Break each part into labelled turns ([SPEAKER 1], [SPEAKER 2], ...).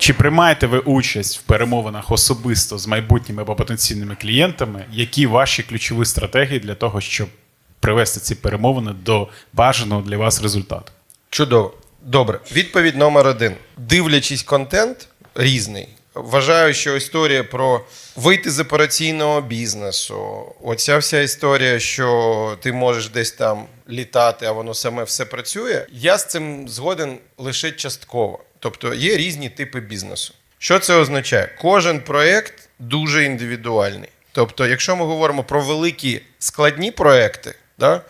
[SPEAKER 1] Чи приймаєте ви участь в перемовинах особисто з майбутніми або потенційними клієнтами? Які ваші ключові стратегії для того, щоб привести ці перемовини до бажаного для вас результату?
[SPEAKER 2] Чудово. Добре. Відповідь номер один. Дивлячись контент різний. Вважаю, що історія про вийти з операційного бізнесу, оця вся історія, що ти можеш десь там літати, а воно саме все працює. Я з цим згоден лише частково. Тобто є різні типи бізнесу. Що це означає? Кожен проєкт дуже індивідуальний. Тобто, якщо ми говоримо про великі складні проекти, да,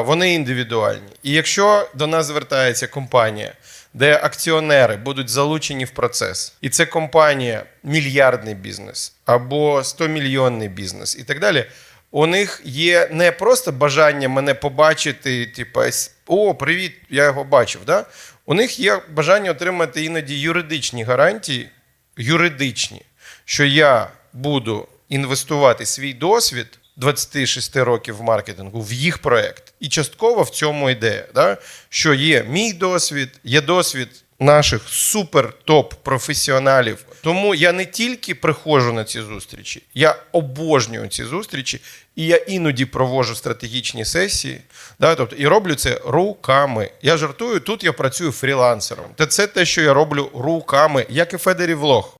[SPEAKER 2] вони індивідуальні. І якщо до нас звертається компанія, де акціонери будуть залучені в процес, і це компанія мільярдний бізнес або 100-мільйонний бізнес і так далі. У них є не просто бажання мене побачити, типу, о, привіт, я його бачив. Да? У них є бажання отримати іноді юридичні гарантії, юридичні, що я буду інвестувати свій досвід 26 років маркетингу в їх проект. І частково в цьому ідея, да? що є мій досвід, є досвід наших супер топ професіоналів. Тому я не тільки приходжу на ці зустрічі, я обожнюю ці зустрічі, і я іноді проводжу стратегічні сесії. Да? Тобто, і роблю це руками. Я жартую, тут я працюю фрілансером. Та це те, що я роблю руками, як і Федері Влог.